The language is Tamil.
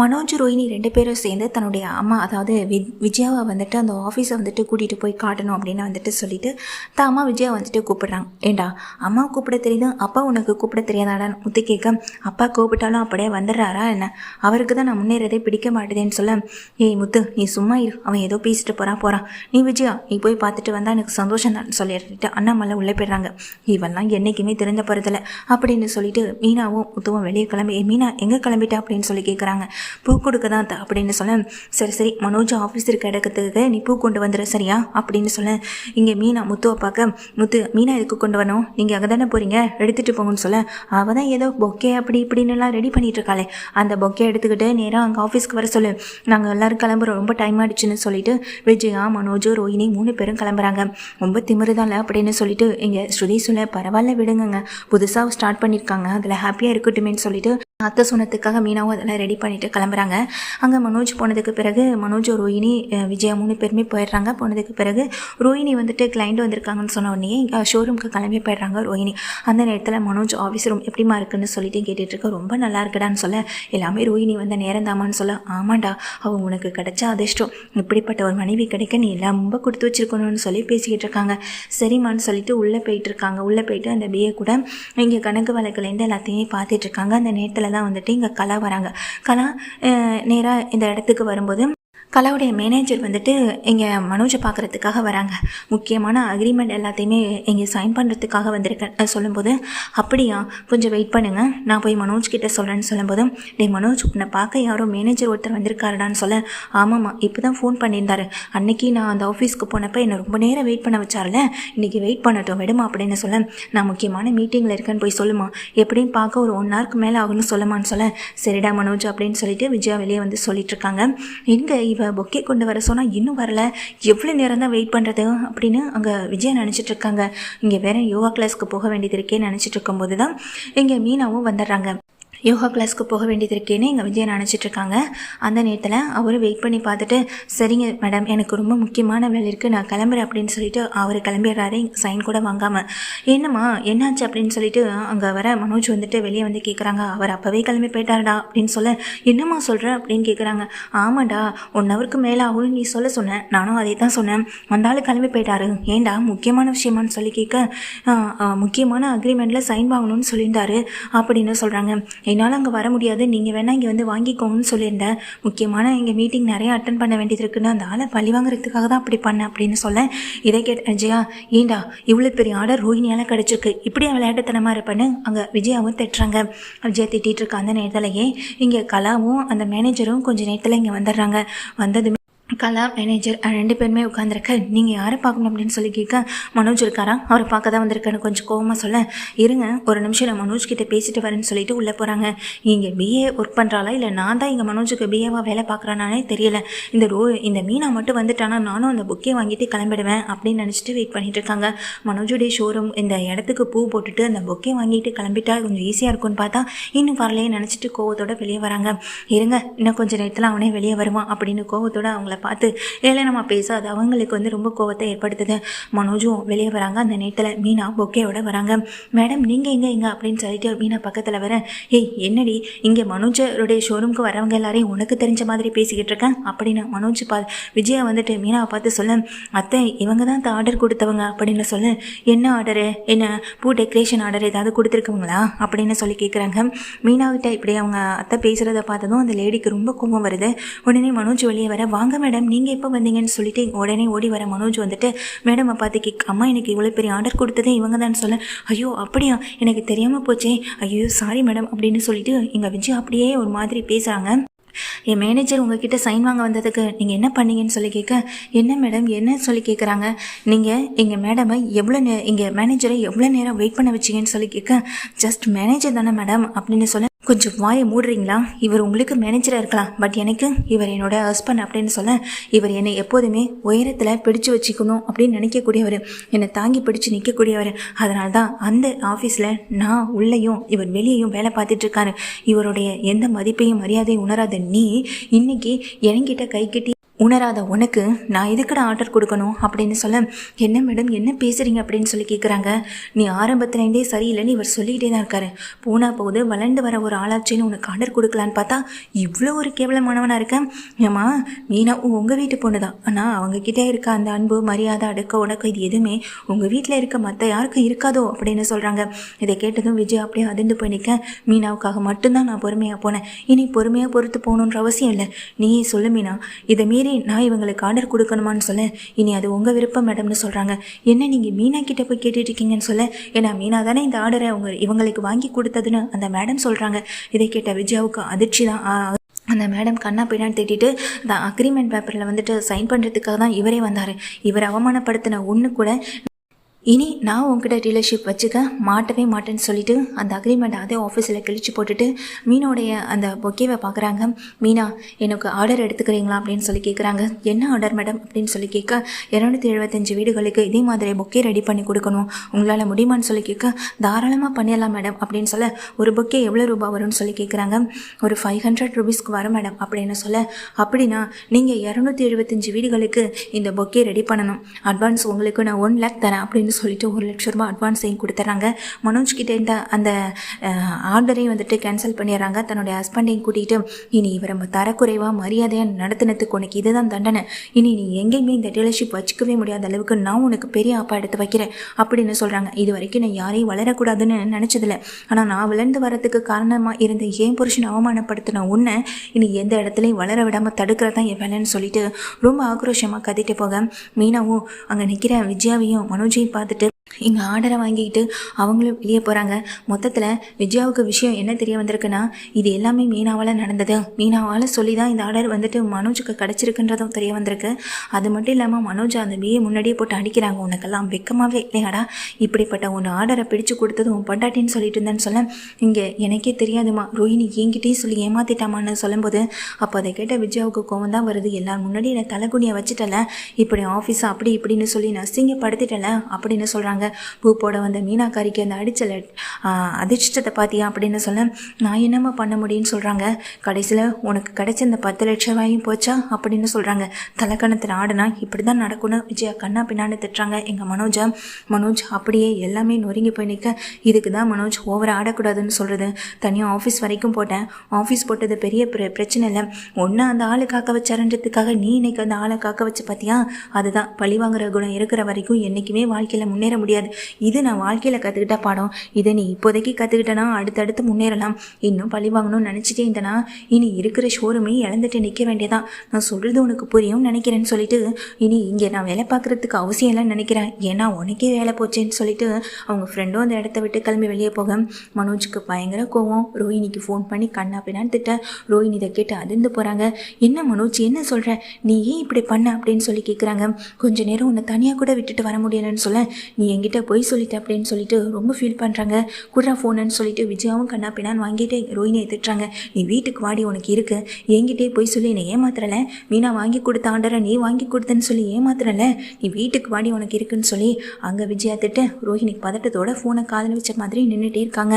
மனோஜ் ரோஹினி ரெண்டு பேரும் சேர்ந்து தன்னுடைய அம்மா அதாவது வி விஜயாவை வந்துட்டு அந்த ஆஃபீஸை வந்துட்டு கூட்டிகிட்டு போய் காட்டணும் அப்படின்னு வந்துட்டு சொல்லிட்டு தான் அம்மா விஜயா வந்துட்டு கூப்பிடுறாங்க. ஏண்டா அம்மா கூப்பிட தெரியுது? அப்பா உனக்கு கூப்பிட தெரியாதாடான்னு முத்து கேட்க அப்பா கூப்பிட்டாலும் அப்படியே வந்துடுறாரா என்ன? அவருக்கு தான் நான் முன்னேறதே பிடிக்க மாட்டேதேன்னு சொல்ல. ஏய் முத்து நீ சும்மா இரு. அவன் ஏதோ பேசிட்டு போகிறான் போகிறான் நீ விஜயா நீ போய் பார்த்துட்டு வந்தால் எனக்கு சந்தோஷம் தான் சொல்லிட்டு அண்ணாமலை உள்ளே போயிடுறாங்க. இவெல்லாம் என்றைக்குமே தெரிஞ்ச போகிறதில்ல அப்படின்னு சொல்லிட்டு மீனாவும் முத்துவும் வெளியே கிளம்பி மீனா எங்கே கிளம்பிட்டா? அப்படின்னு சொல்லி கேட்குறாங்க பூ கொடுக்க தான் அப்படின்னு சொல்ல சரி சரி மனோஜ் ஆஃபீஸ் இருக்க இடத்துக்கு நீ பூ கொண்டு வந்துடு சரியா? அப்படின்னு சொல்ல இங்கே மீனா முத்துவை பார்க்க முத்து மீனா எதுக்கு கொண்டு வரணும்? நீங்கள் அங்கே தானே போகிறீங்க எடுத்துகிட்டு போங்கன்னு சொல்ல அவள் தான் ஏதோ பொக்கே அப்படி இப்படின்னுலாம் ரெடி பண்ணிட்டு இருக்காளே. அந்த பொக்கே எடுத்துக்கிட்டு நேராக அங்கே ஆஃபீஸ்க்கு வர சொல்லு. நாங்கள் எல்லோரும் கிளம்புறோம் ரொம்ப டைம் ஆகிடுச்சுன்னு சொல்லிட்டு விஜயா மனோஜ் ரோஹினி மூணு பேரும் கிளம்புறாங்க. ரொம்ப திமிருதான்ல அப்படின்னு சொல்லிட்டு இங்கே ஸ்ருதி சொல்ல பரவாயில்ல விடுங்க புதுசாக ஸ்டார்ட் பண்ணியிருக்காங்க அதில் ஹாப்பியாக இருக்கட்டுமேன்னு சொல்லிட்டு அத்தை சொன்னதுக்காக மீனாவும் அதெல்லாம் ரெடி பண்ணிட்டு கிளம்புறாங்க. அங்கே மனோஜ் போனதுக்கு பிறகு மனோஜ் ரோஹினி விஜயா மூணு பேருமே போயிடுறாங்க. போனதுக்கு பிறகு ரோஹினி வந்துட்டு கிளைண்ட் வந்திருக்காங்கன்னு சொன்ன உடனே ஷோரூம்க்கு கிளம்பி போயிடுறாங்க ரோஹினி அந்த நேரத்தில் மனோஜ் ஆஃபீஸ் ரூம் எப்படிமா இருக்குன்னு சொல்லிட்டு கேட்டுட்டு இருக்க ரொம்ப நல்லா இருக்குடான்னு சொல்ல எல்லாமே ரோஹினி வந்த நேரம் தாமான்னு சொல்ல ஆமாண்டா அவன் உனக்கு கிடைச்ச அதிர்ஷ்டம். இப்படிப்பட்ட ஒரு மனைவி கிடைக்க நீ எல்லாம் ரொம்ப கொடுத்து வச்சிருக்கணும்னு சொல்லி பேசிக்கிட்டு இருக்காங்க. சரிம்மான்னு சொல்லிட்டு உள்ளே போயிட்டு இருக்காங்க. உள்ளே போயிட்டு அந்த பிஏ கூட இங்கே கணக்கு வழக்குலேருந்து எல்லாத்தையுமே பார்த்துட்டு இருக்காங்க. அந்த நேரத்தில் தான் வந்துட்டு இங்கே கலா வராங்க. கலா நேராக இந்த இடத்துக்கு வரும்போது கலாவுடைய மேனேஜர் வந்துட்டு இங்கே மனோஜை பார்க்குறதுக்காக வராங்க. முக்கியமான அக்ரிமெண்ட் எல்லாத்தையுமே இங்கே சைன் பண்ணுறதுக்காக வந்திருக்கேன் சொல்லும்போது அப்படியா கொஞ்சம் வெயிட் பண்ணுங்கள் நான் போய் மனோஜ் கிட்டே சொல்கிறேன்னு சொல்லும்போது டே மனோஜ் உன்னை பார்க்க யாரோ மேனேஜர் ஒருத்தர் வந்திருக்காருடான்னு சொல்ல. ஆமாம்மா இப்போ தான் ஃபோன் பண்ணியிருந்தாரு. அன்னைக்கு நான் அந்த ஆஃபீஸ்க்கு போனப்போ என்னை ரொம்ப நேரம் வெயிட் பண்ண வச்சார்ல. இன்றைக்கி வெயிட் பண்ணட்டும் விடுமா அப்படின்னு சொல்ல நான் முக்கியமான மீட்டிங்கில் இருக்கேன்னு போய் சொல்லுமா. எப்படின்னு பார்க்க ஒரு ஒன் ஹவருக்கு மேலே ஆகும்னு சொல்லுமான்னு சொல்ல. சரிடா மனோஜ் அப்படின்னு சொல்லிட்டு விஜயா வெளியே வந்து சொல்லிட்டு இருக்காங்க. எங்கே இவ பொக்கே கொண்டு வர சொன்னால் இன்னும் வரல. எவ்வளோ நேரம் தான் வெயிட் பண்ணுறது அப்படின்னு அங்கே விஜய் நினச்சிட்டு இருக்காங்க. இங்கே வேற யோகா கிளாஸ்க்கு போக வேண்டியது இருக்கேன்னு நினச்சிட்டு இருக்கும்போது தான் இங்கே மீனாவும் வந்துடுறாங்க. யோகா கிளாஸ்க்கு போக வேண்டியது இருக்கேன்னு எங்கள் விஜய் நினச்சிட்ருக்காங்க அந்த நேரத்தில் அவரும் வெயிட் பண்ணி பார்த்துட்டு சரிங்க மேடம் எனக்கு ரொம்ப முக்கியமான வேலை இருக்குது நான் கிளம்புறேன் அப்படின்னு சொல்லிட்டு அவர் கிளம்பிடுறாரு சைன் கூட வாங்காமல் என்னம்மா என்னாச்சு அப்படின்னு சொல்லிட்டு அங்கே வர மனோஜ் வந்துட்டு வெளியே வந்து கேட்குறாங்க அவர் அப்போவே கிளம்பி போயிட்டாருடா அப்படின்னு சொல்ல என்னம்மா சொல்கிற அப்படின்னு கேட்குறாங்க ஆமாடா ஒன் ஹவருக்கு மேலே ஆகும்னு நீ சொல்ல சொன்னேன் நானும் அதே தான் சொன்னேன் வந்தாலும் கிளம்பி போயிட்டாரு. ஏன்டா முக்கியமான விஷயமான்னு சொல்லி கேட்க முக்கியமான அக்ரிமெண்ட்டில் சைன் வாங்கணும்னு சொல்லியிருந்தாரு அப்படின்னு சொல்கிறாங்க என்னால் அங்கே வர முடியாது. நீங்கள் வேணால் இங்கே வந்து வாங்கிக்கோங்கன்னு சொல்லியிருந்தேன் முக்கியமான இங்கே மீட்டிங் நிறைய அட்டன் பண்ண வேண்டியது இருக்குன்னு அந்த ஆளை பழி வாங்குறதுக்காக தான் அப்படி பண்ணேன் அப்படின்னு சொல்ல இதை கேட்ட விஜயா ஏண்டா இவ்வளோ பெரிய ஆர்டர் ரோஹினியால் கிடச்சிருக்கு? இப்படியே விளையாட்டுத்தனமாக இருப்பேன்னு அங்கே விஜயாவும் திட்டுறாங்க. விஜயா திட்டிகிட்டு இருக்க அந்த நேரத்துலையே இங்கே கலாவும் அந்த மேனேஜரும் கொஞ்சம் நேரத்தில் இங்கே வந்துடுறாங்க. வந்ததுமே கலா மேனேஜர் ரெண்டு பேருமே உட்காந்துருக்க நீங்கள் யாரை பார்க்கணும்? அப்படின்னு சொல்லி கேட்க மனோஜ் இருக்காரா? அவரை பார்க்க தான் வந்திருக்கேன்னு கொஞ்சம் கோவமாக சொல்ல. இருங்க ஒரு நிமிஷம் நான் மனோஜ் கிட்ட பேசிட்டு வரேன்னு சொல்லிட்டு உள்ளே போகிறாங்க இங்கே பிஏ ஒர்க் பண்ணுறாளா இல்லை நான் தான் இங்கே மனோஜுக்கு பிஏவாக வேலை பார்க்குறானே தெரியல. இந்த ரோ இந்த மீனா மட்டும் வந்துட்டானா? நானும் அந்த புக்கே வாங்கிட்டு கிளம்பிடுவேன் அப்படின்னு நினச்சிட்டு வெயிட் பண்ணிட்டு இருக்காங்க. மனோஜுடைய ஷோரூம் இந்த இடத்துக்கு பூ போட்டுட்டு அந்த புக்கே வாங்கிட்டு கிளம்பிட்டா கொஞ்சம் ஈஸியாக இருக்கும்னு பார்த்தா இன்னும் வரலையே நினச்சிட்டு கோவத்தோட வெளியே வராங்க. இருங்க இன்னும் கொஞ்சம் நேரத்தில் அவனே வெளியே வருவான் அப்படின்னு கோவத்தோட அவங்கள பார்த்து ஏளனமாக பேச அது அவங்களுக்கு வந்து ரொம்ப கோவத்தை ஏற்படுத்துது. மனோஜும் வெளியே வராங்க. அந்த நேரத்தில் மீனா பொக்கேயோட வராங்க. மேடம் நீங்கள் எங்கே எங்கே? அப்படின்னு சொல்லிட்டு மீனா பக்கத்தில் வர ஏய் என்னடி? இங்கே மனோஜருடைய ஷோரூம்க்கு வரவங்க எல்லாரையும் உனக்கு தெரிஞ்ச மாதிரி பேசிக்கிட்டு இருக்கேன். அப்படின்னு மனோஜ் பா விஜயா வந்துட்டு மீனாவை பார்த்து சொல்ல அத்தை இவங்க தான் ஆர்டர் கொடுத்தவங்க. அப்படின்னு சொல்ல என்ன ஆர்டரு என்ன பூ டெக்கரேஷன் ஆர்டர் ஏதாவது கொடுத்துருக்கவங்களா அப்படின்னு சொல்லி கேட்குறாங்க மீனாவிட்ட இப்படி அவங்க அத்தை பேசுகிறத பார்த்ததும் அந்த லேடிக்கு ரொம்ப கோபம் வருது. உடனே மனோஜ் வெளியே வர வாங்க மேடம் மேடம் நீங்கள் எப்போ வந்தீங்கன்னு சொல்லிட்டு உடனே ஓடி வர மனோஜ் வந்துட்டு மேடம் பார்த்து கேக் அம்மா எனக்கு இவ்வளோ பெரிய ஆர்டர் கொடுத்ததே இவங்க தான் சொல்ல ஐயோ அப்படியா? எனக்கு தெரியாமல் போச்சே. ஐயோ சாரி மேடம் அப்படின்னு சொல்லிட்டு எங்கள் விஜய் அப்படியே ஒரு மாதிரி பேசுகிறாங்க என் மேனேஜர் உங்ககிட்ட சைன் வாங்க வந்ததுக்கு நீங்கள் என்ன பண்ணீங்கன்னு சொல்லி கேட்க என்ன மேடம் என்ன சொல்லி கேட்குறாங்க நீங்கள் எங்கள் மேடமை எவ்வளோ நே எங்கள் மேனேஜரை எவ்வளோ நேரம் வெயிட் பண்ண வச்சிங்கன்னு சொல்லி கேட்க ஜஸ்ட் மேனேஜர் தானே மேடம் அப்படின்னு சொல்ல கொஞ்சம் வாயை மூடுறீங்களா? இவர் உங்களுக்கு மேனேஜராக இருக்கலாம். பட் எனக்கு இவர் என்னோட ஹஸ்பண்ட் அப்படின்னு சொல்ல இவர் என்னை எப்போதுமே உயரத்தில் பிடிச்சு வச்சுக்கணும் அப்படின்னு நினைக்கக்கூடியவர். என்னை தாங்கி பிடிச்சு நிற்கக்கூடியவர் அதனால தான் அந்த ஆஃபீஸில் நான் உள்ளேயும் இவர் வெளியேயும் வேலை பார்த்துட்ருக்காரு இவருடைய எந்த மதிப்பையும் மரியாதையும் உணராத நீ இன்னைக்கு என்கிட்ட கை கட்டி உணராத உனக்கு நான் எதுக்குடா ஆர்டர் கொடுக்கணும் அப்படின்னு சொல்ல என்ன மேடம் என்ன பேசுகிறீங்க அப்படின்னு சொல்லி கேட்குறாங்க நீ ஆரம்பத்துலேருந்தே சரியில்லைன்னு இவர் சொல்லிக்கிட்டே தான் இருக்காரு. போனா போகுது வளர்ந்து வர ஒரு ஆளாச்சுன்னு உனக்கு ஆர்டர் கொடுக்கலான்னு பார்த்தா இவ்வளோ ஒரு கேவலமானவனாக இருக்கேன் ஏம்மா மீனா உங்கள் வீட்டு பொண்ணு தான். ஆனால் அவங்கக்கிட்டே இருக்க அந்த அன்பு மரியாதை அடுக்க உடக்க இது எதுவுமே உங்கள் வீட்டில் இருக்க மற்ற யாருக்கும் இருக்காதோ அப்படின்னு சொல்கிறாங்க இதை கேட்டதும் விஜய் அப்படியே அதிர்ந்து போய் நிற்க மீனாவுக்காக மட்டும்தான் நான் பொறுமையாக போனேன். இனி பொறுமையாக பொறுத்து போகணுன்ற அவசியம் இல்லை. நீயே சொல்லு மீனா இதை மீறி நான் இவங்களுக்கு ஆர்டர் கொடுக்கணுமான்னு சொல்ல. இனி அது உங்கள் விருப்பம் மேடம்னு சொல்கிறாங்க என்ன நீங்கள் மீனா கிட்ட போய் கேட்டுட்ருக்கீங்கன்னு சொல்ல. ஏன்னா மீனா தானே இந்த ஆர்டரை அவங்க இவங்களுக்கு வாங்கி கொடுத்ததுன்னு அந்த மேடம் சொல்கிறாங்க இதை கேட்ட விஜயாவுக்கு அதிர்ச்சி தான். அந்த மேடம் கண்ணா பின்னாடி திட்டிட்டு அந்த அக்ரிமெண்ட் பேப்பரில் வந்துட்டு சைன் பண்ணுறதுக்காக தான் இவரே வந்தார். இவர் அவமானப்படுத்தின ஒன்று கூட இனி நான் உங்ககிட்ட டீலர்ஷிப் வச்சுக்க மாட்டவே மாட்டேன்னு சொல்லிட்டு அந்த அக்ரிமெண்ட் அதே ஆஃபீஸில் கிழிச்சு போட்டுட்டு மீனோடைய அந்த பொக்கேவை பார்க்குறாங்க மீனா எனக்கு ஆர்டர் எடுத்துக்கிறீங்களா அப்படின்னு சொல்லி கேட்குறாங்க என்ன ஆர்டர் மேடம் அப்படின்னு சொல்லி கேட்க இரநூத்தி எழுபத்தஞ்சு வீடுகளுக்கு இதே மாதிரி பொக்கே ரெடி பண்ணி கொடுக்கணும். உங்களால் முடியுமான்னு சொல்லி கேட்க தாராளமாக பண்ணிடலாம் மேடம் அப்படின்னு சொல்ல ஒரு பொக்கே எவ்வளோ ரூபாய் வரும்னு சொல்லி கேட்குறாங்க ஒரு ஃபைவ் ஹண்ட்ரட் ருபீஸ்க்கு வரும் மேடம் அப்படின்னு சொல்ல அப்படின்னா நீங்கள் இரநூத்தி எழுபத்தஞ்சு வீடுகளுக்கு இந்த பொக்கே ரெடி பண்ணணும். அட்வான்ஸ் உங்களுக்கு நான் ஒன் லேக் தரேன் அப்படின்னு சொல்லிட்டு ஒரு லட்ச ரூபாய் அட்வான்ஸையும் கொடுத்துட்றாங்க மனோஜ் கிட்டே இருந்த அந்த ஆர்டரையும் வந்துட்டு கேன்சல் பண்ணிடுறாங்க. தன்னுடைய ஹஸ்பண்டையும் கூட்டிகிட்டு இனி இவரை தரக்குறைவாக மரியாதையாக நடத்தினதுக்கு உனக்கு இதுதான் தண்டனை. இனி நீ எங்கேயுமே இந்த டீலர்ஷிப் வச்சுக்கவே முடியாத அளவுக்கு நான் உனக்கு பெரிய அப்பா எடுத்து வைக்கிறேன் அப்படின்னு சொல்கிறாங்க இது வரைக்கும் நான் யாரையும் வளரக்கூடாதுன்னு நினச்சதில்ல. ஆனால் நான் வளர்ந்து வரதுக்கு காரணமாக இருந்த ஏன் புருஷனை அவமானப்படுத்தின உன்னை இனி எந்த இடத்துலையும் வளர விடாமல் தடுக்கிறதான் என் வேலைன்னு சொல்லிட்டு ரொம்ப ஆக்ரோஷமாக கத்திட்டு போக. மீனாவும் அங்கே நிற்கிற விஜயாவையும் மனோஜையும் பார்த்துட்டு இங்கே ஆர்டரை வாங்கிக்கிட்டு அவங்களும் வெளியே போகிறாங்க மொத்தத்தில் விஜயாவுக்கு விஷயம் என்ன தெரிய வந்திருக்குன்னா இது எல்லாமே மீனாவால் நடந்தது. மீனாவால் சொல்லி தான் இந்த ஆர்டர் வந்துட்டு மனோஜுக்கு கிடச்சிருக்குன்றதும் தெரிய வந்திருக்கு. அது மட்டும் இல்லாமல் மனோஜ் அந்த பிஏ முன்னாடியே போட்டு அடிக்கிறாங்க. உனக்கெல்லாம் வெக்கமாகவே இல்லையாடா? இப்படிப்பட்ட உன் ஆர்டரை பிடிச்சு கொடுத்தது உன் பண்டாட்டின்னு சொல்லிட்டு இருந்தேன்னு சொல்ல இங்கே எனக்கே தெரியாதுமா ரோஹினி என்கிட்டயும் சொல்லி ஏமாத்திட்டாமான்னு சொல்லும்போது அப்போ அதை கேட்ட விஜயாவுக்கு கோவம் தான் வருது. எல்லாரும் முன்னாடி என்னை தலைகுனியை வச்சுட்டல. இப்படி ஆஃபீஸ் அப்படி இப்படின்னு சொல்லி நசிங்கப்படுத்திட்டல அப்படின்னு சொல்கிறாங்க பூ போட வந்த மீனாக்காரிக்கு அந்த அடிச்சல அதிர்ஷ்டத்தை பார்த்தியா அப்படின்னு சொல்ல நான் என்னம்மா பண்ண முடியும்னு சொல்கிறாங்க கடைசியில் உனக்கு கிடைச்ச இந்த பத்து லட்ச ரூபாயும் போச்சா? அப்படின்னு சொல்கிறாங்க தலைக்கணத்தில் ஆடுனா இப்படி தான் நடக்கணும். விஜயா கண்ணா பின்னான்னு திட்டுறாங்க. எங்கள் மனோஜா மனோஜ் அப்படியே எல்லாமே நொறுங்கி போய் நிற்க இதுக்கு தான் மனோஜ் ஓவர் ஆடக்கூடாதுன்னு சொல்கிறது தனியாக ஆஃபீஸ் வரைக்கும் போட்டேன். ஆஃபீஸ் போட்டது பெரிய பிர- பிரச்சனை இல்லை. ஒன்று அந்த ஆளை காக்க வச்சாருன்றதுக்காக நீ இன்னைக்கு அந்த ஆளை காக்க வச்சு பார்த்தியா அதுதான் பழி வாங்குற குணம் இருக்கிற வரைக்கும் என்றைக்குமே வாழ்க்கையில் முன்னேற முடியாது. இது நான் வாழ்க்கையில் கற்றுக்கிட்ட பாடம். இதை நீ இப்போதைக்கு கற்றுக்கிட்டனா அடுத்தடுத்து முன்னேறலாம். இன்னும் பழி வாங்கணும்னு நினச்சிட்டே இருந்தனா இனி இருக்கிற ஷோரூமே இழந்துட்டு நிற்க வேண்டியதான் நான் சொல்கிறது உனக்கு புரியும் நினைக்கிறேன்னு சொல்லிட்டு இனி இங்கே நான் வேலை பார்க்குறதுக்கு அவசியம் இல்லைன்னு நினைக்கிறேன். ஏன்னா உனக்கே வேலை போச்சேன்னு சொல்லிட்டு அவங்க ஃப்ரெண்டும் அந்த இடத்த விட்டு கிளம்பி வெளியே போக மனோஜுக்கு பயங்கர கோவம். ரோஹினிக்கு ஃபோன் பண்ணி கண்ணா பின்னான்னு திட்ட. ரோஹினி இதை கேட்டு அதிர்ந்து போகிறாங்க என்ன மனோஜ் என்ன சொல்கிற நீ ஏன் இப்படி பண்ண? அப்படின்னு சொல்லி கேட்குறாங்க கொஞ்ச நேரம் உன்னை தனியாக கூட விட்டுட்டு வர முடியலன்னு சொல்ல நீ என்கிட்ட பொய் சொல்லிட்ட அப்படின்னு சொல்லிட்டு ரொம்ப ஃபீல் பண்ணுறாங்க குட்ரா ஃபோனுன்னு சொல்லிட்டு விஜயாவும் கண்ணா பின்னான்னு வாங்கிட்டு ரோஹினியை திட்டுறாங்க. நீ வீட்டுக்கு வாடி உனக்கு இருக்கு. என்கிட்டே பொய் சொல்லி என்னை ஏமாத்துறல? மீனா வாங்கி கொடுத்த ஆண்டரை நீ வாங்கி கொடுத்தேன்னு சொல்லி ஏமாத்துறல? நீ வீட்டுக்கு வாடி உனக்கு இருக்குன்னு சொல்லி அங்கே விஜயா திட்ட ரோஹினிக்கு பதட்டத்தோட ஃபோனை காதல் வச்ச மாதிரி நின்றுட்டே இருக்காங்க.